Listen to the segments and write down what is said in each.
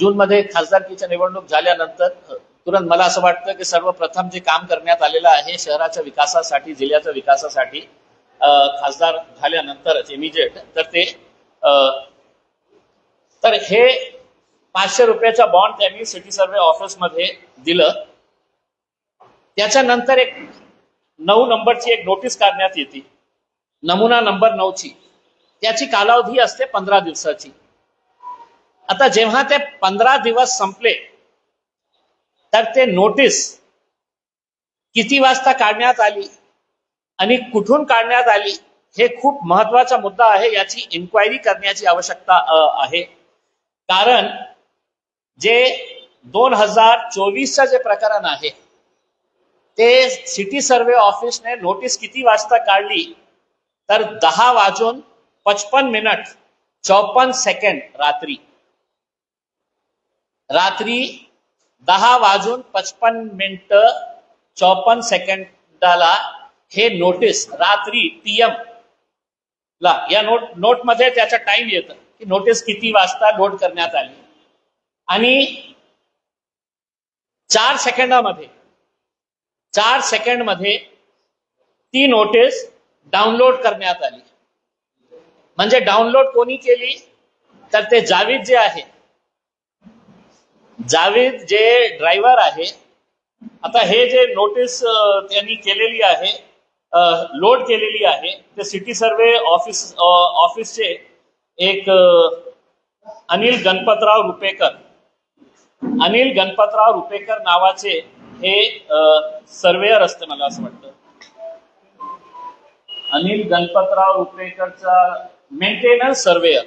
जूनमध्ये खासदारकीच्या निवडणूक झाल्यानंतर तुरंत मला असं वाटतं की सर्वप्रथम जे काम करण्यात आलेलं आहे शहराच्या विकासासाठी जिल्ह्याच्या विकासासाठी खासदार झाल्यानंतरच इमिजिएट तर ते तर हे पाचशे रुपयाचा बॉन्ड त्यांनी सिटी सर्वे ऑफिसमध्ये दिलं. त्याच्यानंतर एक नऊ नंबरची एक नोटीस काढण्यात येते. नमुना नंबर नऊची. त्याची कालावधी असते पंधरा दिवसाची. आता जेव्हा ते पंधरा दिवस संपले तर ते नोटीस किती वाजता काढण्यात आली आणि कुठून काढण्यात आली हे खूप महत्त्वाचा मुद्दा आहे याची इन्क्वायरी करण्याची आवश्यकता आहे. कारण जे दोन हजार चोवीसचं जे प्रकरण आहे ते सिटी सर्वे ऑफिसने नोटीस किती वाजता काढली तर दहा वाजून पचपन मिनिट चौपन्न सेकंड रात्री. रात्री दहा वाजून पचपन मिनिट चौपन्न सेकंदाला हे नोटीस रात्री पीएम ला या नोट नोटमध्ये त्याचा टाइम येतं की नोटीस किती वाजता नोट करण्यात आली. आणि चार सेकंदामध्ये चार सेकंडमध्ये ती नोटीस डाउनलोड करण्यात आली. म्हणजे डाउनलोड कोणी केली? तर ते जावेद जे आहे जावेद जे ड्रायव्हर आहे आता हे जे नोटीस त्यांनी केलेली आहे लोड केलेली आहे ते सिटी सर्वे ऑफिस ऑफिसचे एक अनिल गणपतराव रुपेकर. अनिल गणपतराव रुपेकर नावाचे हे सर्वेअर असते मला असं वाटतं. अनिल गणपतराव रुपेकरचा मेंटेनन्स सर्वेअर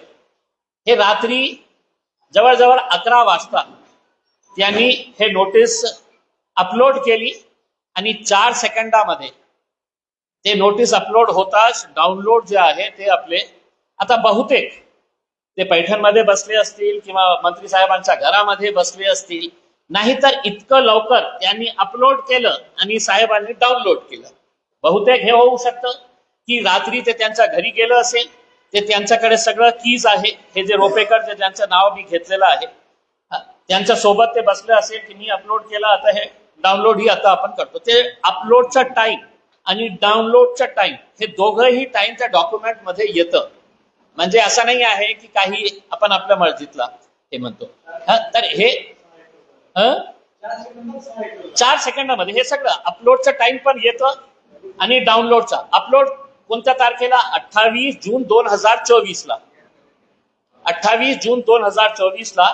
हे रात्री जवळजवळ अकरा वाजता त्यांनी हे नोटीस अपलोड केली आणि चार सेकंदामध्ये ते नोटीस अपलोड होताच डाउनलोड जे आहे ते आपले आता बहुतेक ते पैठणमध्ये बसले असतील किंवा मंत्री साहेबांच्या घरामध्ये बसले असतील नाहीतर इतकं लवकर त्यांनी अपलोड केलं आणि साहेबांनी डाउनलोड केलं. बहुतेक हे होऊ शकतं की रात्री ते त्यांच्या घरी गेलं असेल ते त्यांच्याकडे सगळं कीज आहे हे जे रोपेकर जे ज्यांचं नाव मी घेतलेलं आहे त्यांच्यासोबत ते बसले असेल की मी अपलोड केला आता हे डाउनलोड ही आता आपण करतो. ते अपलोडचा टाइम आणि डाउनलोडचा टाइम हे दोघंही टाइम त्या डॉक्युमेंटमध्ये येतं. म्हणजे असं नाही आहे की काही आपण आपल्या मर्जीतला हे म्हणतो. हा, तर हे चार सेकंदामध्ये हे सगळं अपलोडचा टाइम पण येतं आणि डाउनलोडचा अपलोड कोणत्या तारखेला? अठ्ठावीस जून दोन हजार चोवीस ला अठ्ठावीस जून दोन हजार चोवीस ला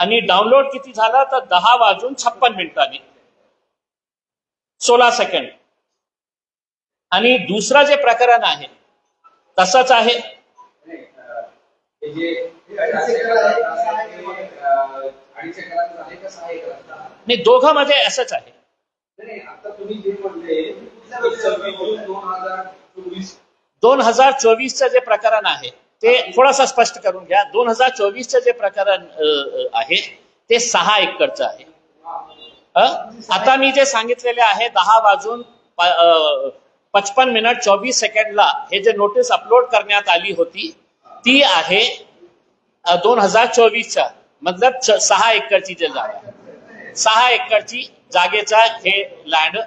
आणि डाउनलोड किती झाला? तर दहा वाजून छप्पन मिनिटांनी. सोळा सेकंड आणि दुसरं जे प्रकरण आहे तसंच आहे. नाही दोघं मध्ये असंच आहे. दोन हजार चोवीसचं जे प्रकरण आहे ते थोडंसं स्पष्ट करून घ्या. दोन हजार चोवीसचं जे प्रकरण आहे ते सहा एकरचं आहे. आता मी जे सांगितलेले आहे दहा वाजून पचपन मिनिट चोवीस सेकंडला हे जे नोटीस अपलोड करण्यात आली होती ती आहे दोन हजार चोवीसच्या मतलब सहा एकरची जे जागा. सहा एकरची जागेचा हे लँड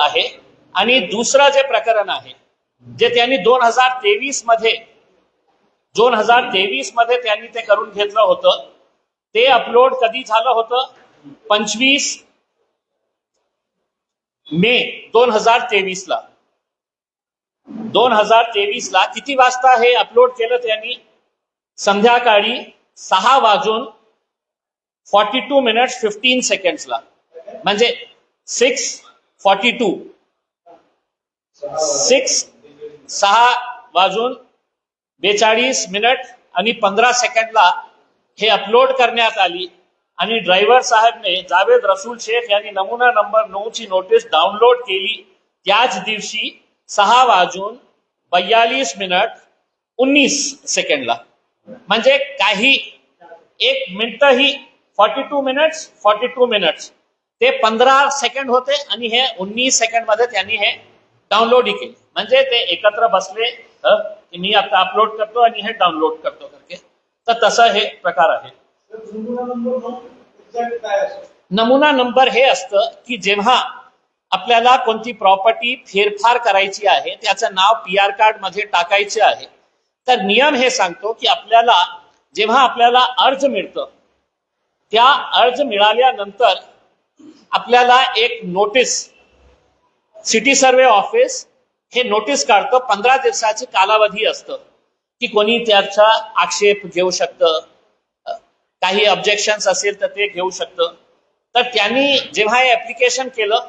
आहे. आणि दुसरं जे प्रकरण आहे जे त्यांनी दोन हजार तेवीसमध्ये दोन हजार तेवीसमध्ये त्यांनी ते करून घेतलं होतं. ते अपलोड कधी झालं होतं? पंचवीस मे दोन हजार तेवीस ला दोन हजार तेवीस ला किती वाजता हे अपलोड केलं त्यांनी? संध्याकाळी सहा वाजून फॉर्टी टू मिनिट्स फिफ्टीन सेकंड्सला म्हणजे सिक्स फॉर्टी टू सिक्स सहा वाजून बेचाळीस मिनिट आणि पंधरा सेकंडला हे अपलोड करण्यात आली. आणि ड्रायव्हर साहेबने जावेद रसूल शेख यांनी नमुना नंबर नऊ ची नोटीस डाउनलोड केली. त्याच दिवशी सहा वाजून बयालीस मिनिट उन्नीस सेकंडला. म्हणजे काही एक मिनिटही forty two minutes forty two minutes ते पंधरा सेकंड होते आणि हे उन्नीस सेकंडमध्ये त्यांनी हे डाउनलोड केले. म्हणजे ते एकत्र बसले. की मी आता अपलोड करतो आणि हे डाउनलोड करतो करके. तर तसं हे प्रकार आहे. नमुना नंबर हे असतं की जेव्हा आपल्याला कोणती प्रॉपर्टी फेरफार करायची आहे त्याचं नाव पी आर कार्डमध्ये टाकायचे आहे तर नियम हे सांगतो की आपल्याला जेव्हा आपल्याला अर्ज मिळतं त्या अर्ज मिळाल्यानंतर आपल्याला एक नोटीस सिटी सर्वे ऑफिस हे नोटीस काढतं पंधरा दिवसाचे कालावधी असतं की कोणी त्याचा आक्षेप घेऊ शकतं. काही ऑब्जेक्शन्स असेल तर ते घेऊ शकतं. तर त्यांनी जेव्हा हे ऍप्लिकेशन केलं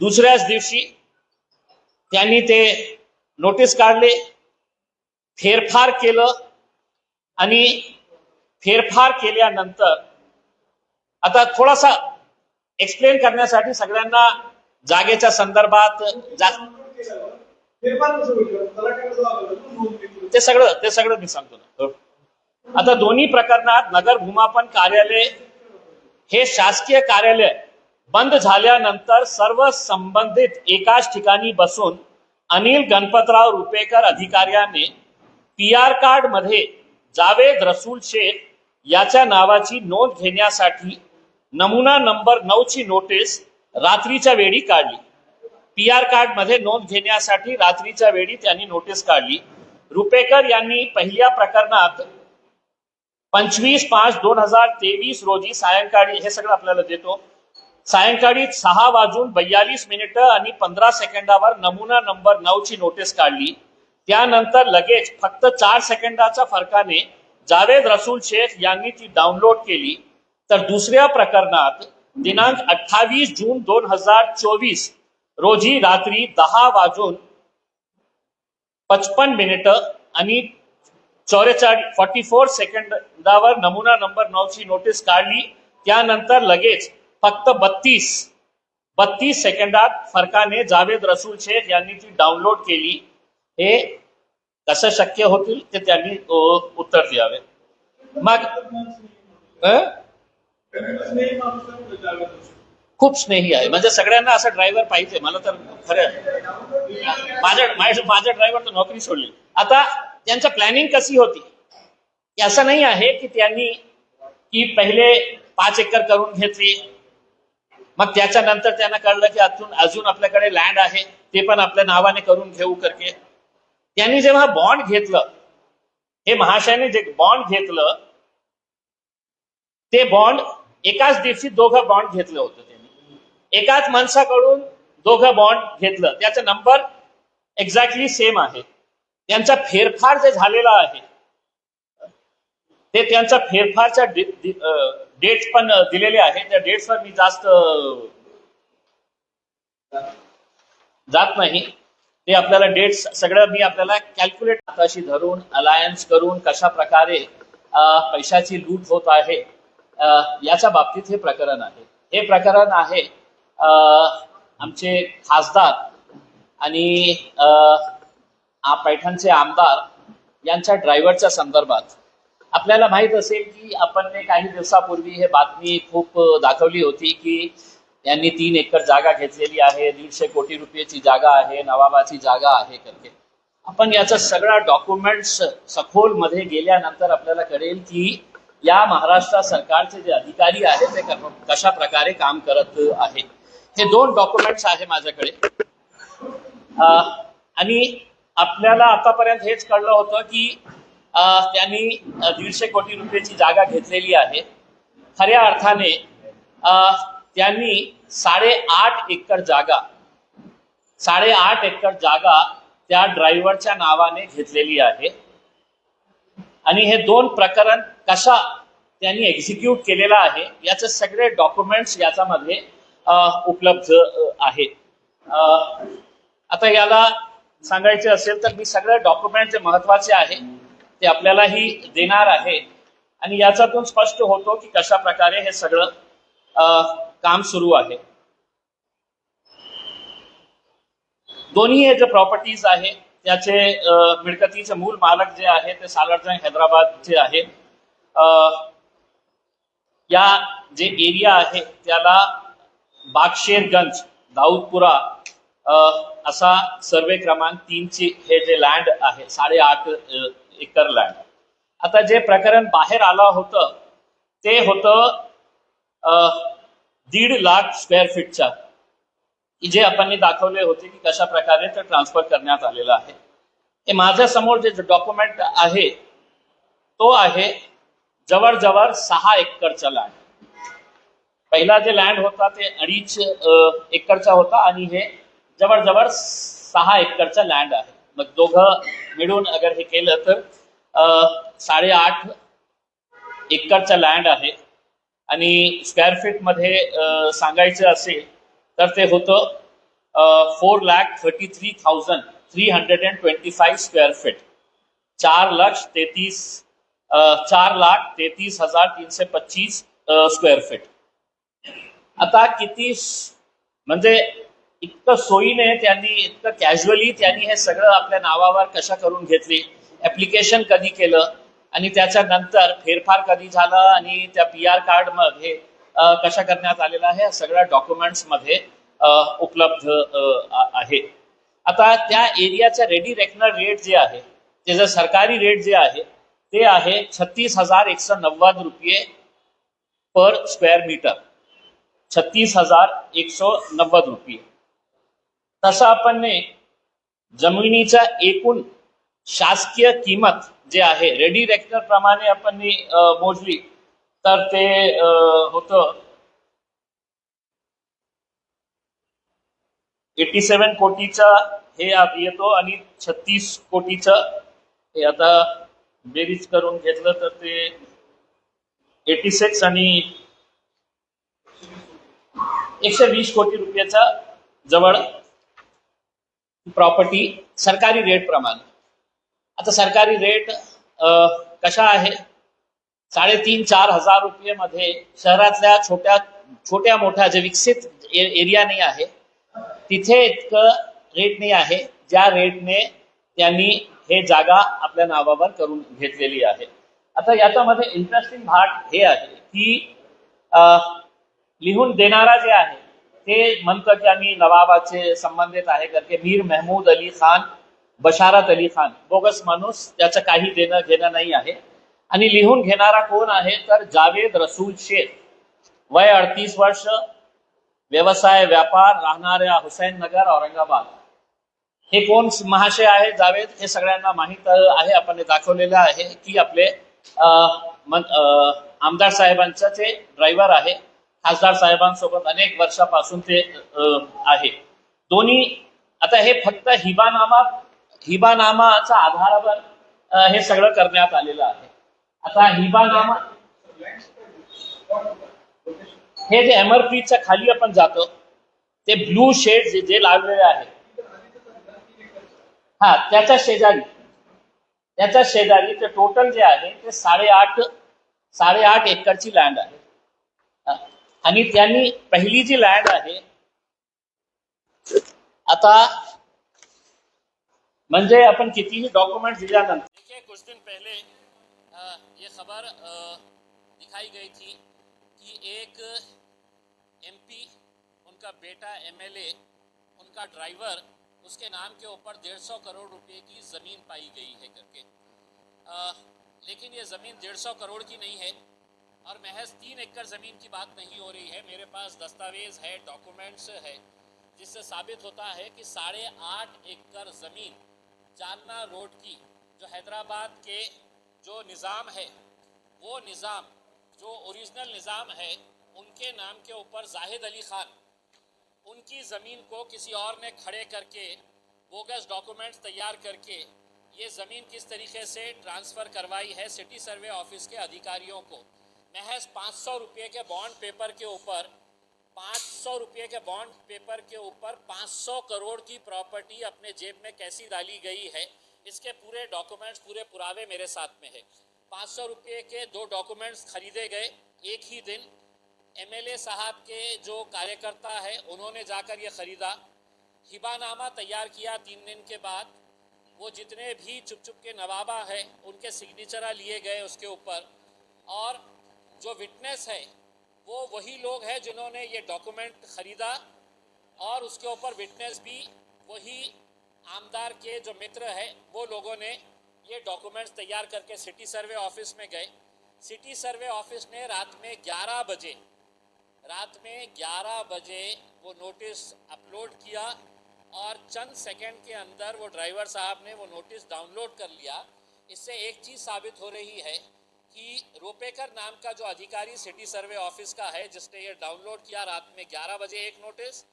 दुसऱ्याच दिवशी त्यांनी ते नोटीस काढले फेरफार केलं आणि फेरफार केल्यानंतर आता थोडासा एक्सप्लेन करण्यासाठी सगळ्यांना जागेच्या संदर्भात जा कसं होईल ते सगळं ते सगळं मी सांगतो ना. हो. आता दोन्ही प्रकरणात नगर भूमापन कार्यालय हे शासकीय कार्यालय बंद झाल्यानंतर सर्व संबंधित एकाच ठिकाणी बसून अनिल गणपतराव रुपेकर अधिकाऱ्याने पी आर कार्डमध्ये जावेद रसूल शेख याच्या नावाची नोंद घेण्यासाठी नमुना नंबर नऊ ची नोटीस रात्रीच्या वेळी काढली. पी आर कार्डमध्ये नोंद घेण्यासाठी रात्रीच्या वेळी त्यांनी नोटीस काढली. रुपेकर यांनी पहिल्या प्रकरणात पंचवीस पाच दोन हजार तेवीस रोजी सायंकाळी हे सगळं आपल्याला देतो. सायंकाळी सहा वाजून बयालीस मिनिटं आणि पंधरा सेकंदावर नमुना नंबर नऊ ची नोटीस काढली. त्यानंतर लगेच फक्त चार सेकंदाच्या फरकाने जावेद रसूल शेख यांनी ती डाउनलोड केली. तर दुसऱ्या प्रकरणात दिनांक अठ्ठावीस जून दोन हजार चोवीस रोजी रात्री दहा वाजून पचपन मिनिट आणि चौवेचाळीस फॉर्टी फोर सेकंदावर नमुना नंबर नऊची नोटीस काढली. त्यानंतर लगेच फक्त बत्तीस बत्तीस सेकंदात फरकाने जावेद रसूल शेख यांनी ती डाउनलोड केली. हे कसं शक्य होतील ते त्यांनी उत्तर द्यावे. मग खूप स्नेही आहे. म्हणजे सगळ्यांना असं ड्रायव्हर पाहिजे. मला तर खरं माझ्या माझ्या माझ्या ड्रायव्हर तर नोकरी सोडली. आता त्यांचं प्लॅनिंग कशी होती? असं नाही आहे की त्यांनी की पहिले पाच एकर करून घेतली. मग त्याच्यानंतर त्यांना कळलं की अजून अजून आपल्याकडे लँड आहे. ते पण आपल्या नावाने करून घेऊ करके. त्यांनी जेव्हा बॉन्ड घेतलं हे महाशयाने जे बॉन्ड घेतलं ते बॉन्ड एकाच दिवशी दोघं बॉन्ड घेतलं होतं. एकाच माणसाकडून दोघं बॉन्ड घेतलं. त्याचा नंबर एक्झॅक्टली सेम आहे. त्यांचा फेरफार जे झालेला आहे ते त्यांचा फेरफारच्या डेट्स पण दिलेले आहेत त्या डेट्सवर मी जास्त जात नाही. ते आपल्याला डेट्स सगळं मी आपल्याला कॅल्क्युलेट हाताशी धरून अलायन्स करून कशा प्रकारे पैशाची लूट होत आहे याच्या बाबतीत हे प्रकरण आहे. हे प्रकरण आहे आमचे खासदार आणि पैठणचे आमदार यांच्या ड्रायव्हरच्या संदर्भात आपल्याला माहीत असेल की आपण काही दिवसापूर्वी हे बातमी खूप दाखवली होती की यांनी तीन एकर जागा घेतलेली आहे दीडशे कोटी रुपयाची जागा आहे नवाबाची जागा आहे करके. आपण याचा सगळा डॉक्युमेंट्स सखोलमध्ये गेल्यानंतर आपल्याला कळेल की या महाराष्ट्र सरकारचे जे अधिकारी आहेत ते कशा प्रकारे काम करत आहे हे दोन डॉक्युमेंट्स आहे माझ्याकडे. अं, आणि आपल्याला आतापर्यंत हेच कळलं होतं की त्यांनी दीडशे कोटी रुपयाची जागा घेतलेली आहे. खऱ्या अर्थाने त्यांनी साडेआठ एकर जागा साडेआठ एकर जागा त्या ड्रायव्हरच्या नावाने घेतलेली आहे. आणि हे दोन प्रकरण कशा त्यांनी एक्झिक्यूट केलेला आहे याचे सगळे डॉक्युमेंट्स याच्यामध्ये उपलब्ध आहे. आता याला सांगायचे असेल तर मी सगळे डॉक्युमेंट जे महत्त्वाचे आहे ते आपल्यालाही देणार आहे. आणि याच्यातून स्पष्ट होतो की कशा प्रकारे हे सगळं काम सुरू आहे. दोन्ही हे जे प्रॉपर्टीज आहे त्याचे मिळकतीचे मूल मालक जे आहे ते सालारजंग हैदराबादचे आहे. या जे एरिया आहे त्याला बागशेरगंज दाऊदपुरा अं, असा सर्वे क्रमांक तीनची हे जे लँड आहे साडेआठ एकर लँड आता जे प्रकरण बाहेर आलं होतं ते होतं दीड लाख स्क्वेअर फीटच्या जे आपण दाखवले होते की कशा प्रकारे ते ट्रान्सफर करण्यात आलेलं आहे. हे माझ्यासमोर जे डॉक्युमेंट आहे तो आहे जवळजवळ सहा एकरचा लँड पहिला जे लँड होता ते अडीच एकरचा होता आणि हे जवळजवळ सहा एकरचा लँड आहे. मग दोघं मिळून अगर हे केलं तर साडेआठ एकरचा लँड आहे. आणि स्क्वेअर फीटमध्ये अ, सांगायचं असेल तर ते होतं four lakh thirty three thousand three hundred and twenty five square feet चार लक्ष तेहतीस चार लाख तेहतीस हजार तीनशे पच्चीस स्क्वेअर फीट आता किती म्हणजे इतकं सोयीने त्यांनी इतकं कॅज्युअली त्यांनी हे सगळं आपल्या नावावर कशा करून घेतली ऍप्लिकेशन कधी केलं आणि त्याच्यानंतर फेरफार कधी झाला आणि त्या पी आर कार्डमध्ये कशा करण्यात आलेलं आहे या सगळ्या डॉक्युमेंट्समध्ये उपलब्ध आहे. आता त्या एरियाचा रेडी रेकनर रेट जे आहे त्याचं सरकारी रेट जे आहे ते आहे छत्तीस हजार एकशे नव्वद रुपये पर स्क्वेअर मीटर छत्तीस हजार एकशे नव्वद रुपये. तसं आपण जमिनीचा जमिनीच्या एकूण शासकीय किंमत जे आहे रेडी रेक्टर प्रमाणे आपण मोजली तर ते होत होतं एटी सेवन कोटीचा हे आप- येतो आणि छत्तीस कोटीचं हे आता बेरीज करून घेतलं तर ते एटी सिक्स आणि एकशे वीस कोटी रुपयाचा जवळ प्रॉपर्टी सरकारी रेट प्रमाणे. आता सरकारी रेट कशा आहे? साडेतीन चार हजार रुपये मध्ये शहरातल्या छोट्या छोट्या मोठ्या जे विकसित ए- एरिया नाही आहे तिथे इतकं रेट नाही आहे ज्या रेटने त्यांनी हे जागा आपल्या नावावर करून घेतलेली आहे. आता याच्यामध्ये इंटरेस्टिंग भाग हे आहे की लिहून देणारा जे आहे ते म्हणतं की आम्ही नवाबाचे संबंधित आहे करके मीर महमूद अली खान बशारत अली खान बोगस माणूस त्याचं काही देणं घेणं नाही आहे. आणि लिहून घेणारा कोण आहे? तर जावेद रसूल शेख. वय अडतीस वर्ष व्यवसाय व्यापार राहणाऱ्या हुसैन नगर औरंगाबाद. हे कोण महाशय आहे जावेद? हे सगळ्यांना माहीत आहे आपण दाखवलेलं आहे की आपले अं, आमदार साहेबांचं ते ड्रायव्हर आहे खासदार साहेबांसोबत अनेक वर्षापासून ते आहे. दोन्ही आता हे फक्त हिबानामा हिबानामाच्या आधारावर हे सगळं करण्यात आलेलं आहे. आता हिबानामा हे जे एमआरपीच्या खाली आपण जातो ते ब्लू शेड जे जे लावलेले आहे. हा त्याच्या शेजारी त्याच्या शेजारी ते टोटल जे आहे ते साडेआठ साडेआठ एकरची लँड आहे. हा. आणि त्यांनी पहिली जी लँड आहे आता म्हणजे आपण कितीही डॉक्युमेंट दिल्यानंतर देखिए कुछ दिन पहले ये खबर दिखाई गई थी कि एक एमपी उनका बेटा एमएलए उनका ड्राइवर उसके नाम के ऊपर डेढ़ सौ करोड़ रुपए की ज़मीन पाई गई है करके। अ, लेकिन ये ज़मीन डेढ़ सौ करोड़ की नहीं है। और महज तीन एकड़ ज़मीन की बात नहीं हो रही है। मेरे पास दस्तावेज़ है, डॉक्यूमेंट्स है, जिससे साबित होता है कि साढ़े आठ एकड़ ज़मीन जालना रोड की, जो हैदराबाद के जो निज़ाम है, वो निज़ाम, जो ओरिजिनल निज़ाम है, उनके नाम के ऊपर जाहिद अली खान, उनकी ज़मीन को किसी और ने खड़े करके बोगस डॉक्यूमेंट्स तैयार करके ये ज़मीन किस तरीके से ट्रांसफ़र करवाई है सिटी सर्वे ऑफ़िस के अधिकारियों को। महज पाँच सौ रुपये के बॉन्ड पेपर के ऊपर, पाँच सौ रुपये के बॉन्ड पेपर के ऊपर पाँच सौ करोड़ की प्रॉपर्टी अपने जेब में कैसी डाली गई है? इसके पूरे डॉक्यूमेंट्स पूरे पुरावे मेरे साथ में है। पाँच सौ रुपये के दो डॉक्यूमेंट्स खरीदे गए एक ही दिन। एमएलए साहब के जो कार्यकर्ता है, उन्होंने जाकर ये ख़रीदा। हिबानामा तैयार किया तीन दिन के बाद। वो जितने भी चुप चुप के नवाबा है, उनके सिग्नेचर लिए गए उसके ऊपर। और जो विटनेस है, वो वही लोग हैं जिन्होंने ये डॉक्यूमेंट ख़रीदा और उसके ऊपर विटनेस भी वही आमदार के जो मित्र है, वो लोगों ने ये डॉक्यूमेंट्स तैयार करके सिटी सर्वे ऑफ़िस में गए। सिटी सर्वे ऑफ़िस ने रात में 11 बजे, रात में 11 बजे वो नोटिस अपलोड किया और चंद सेकंड के अंदर वो ड्राइवर साहब ने वो नोटिस डाउनलोड कर लिया। इससे एक चीज़ साबित हो रही है कि रोपेकर नाम का जो अधिकारी सिटी सर्वे ऑफ़िस का है, जिसने ये डाउनलोड किया रात में 11 बजे एक नोटिस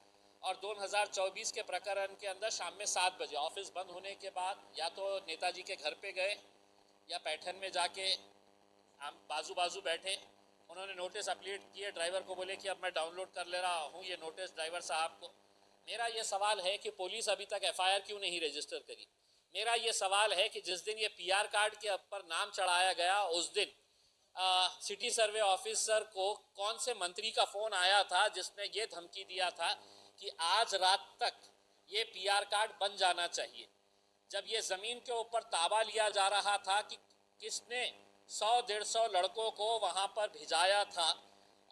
और 2024 के प्रकरण के अंदर शाम में सात बजे, ऑफ़िस बंद होने के बाद या तो नेताजी के घर पे गए या पैठन में जाके हम बाजू बाजू बैठे। उन्होंने नोटिस अपलोड किए, ड्राइवर को बोले कि अब मैं डाउनलोड कर ले रहा हूँ ये नोटिस ड्राइवर साहब को। मेरा ये सवाल है कि पुलिस अभी तक एफआईआर क्यों नहीं रजिस्टर करी? मेरा ये सवाल है कि जिस दिन ये पीआर कार्ड के ऊपर नाम चढ़ाया गया उस दिन आ, सिटी सर्वे ऑफिसर को कौन से मंत्री का फ़ोन आया था जिसने ये धमकी दिया था कि आज रात तक ये पीआर कार्ड बन जाना चाहिए? जब ये ज़मीन के ऊपर ताबा लिया जा रहा था कि किसने सौ डेढ़ सौ लड़कों को वहाँ पर भिजाया था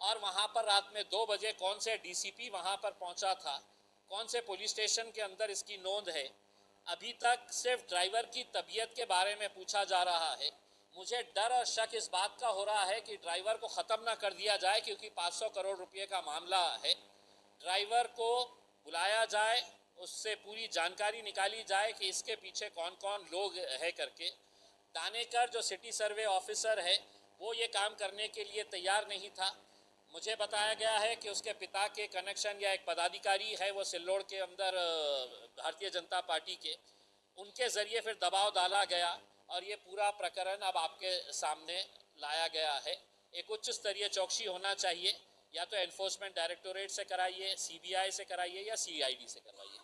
और वहाँ पर रात में दो बजे कौन से डीसीपी वहाँ पर पहुँचा था? कौन से पुलिस स्टेशन के अंदर इसकी नोंद है? अभी तक सिर्फ़ ड्राइवर की तबीयत के बारे में पूछा जा रहा है। मुझे डर और शक इस बात का हो रहा है कि ड्राइवर को ख़त्म ना कर दिया जाए क्योंकि 500 करोड़ रुपए का मामला है। ड्राइवर को बुलाया जाए, उससे पूरी जानकारी निकाली जाए कि इसके पीछे कौन कौन लोग है करके। दानेकर, जो सिटी सर्वे ऑफिसर है, वो ये काम करने के लिए तैयार नहीं था। मुझे बताया गया है कि उसके पिता के कनेक्शन या एक पदाधिकारी है वो सिल्लोड़ के अंदर भारतीय जनता पार्टी के। उनके ज़रिए फिर दबाव डाला गया और ये पूरा प्रकरण अब आपके सामने लाया गया है। एक उच्च स्तरीय चौकसी होना चाहिए। या तो एनफोर्समेंट डायरेक्टोरेट से कराइए सीबीआई से कराइए या सीआईडी से करवाइए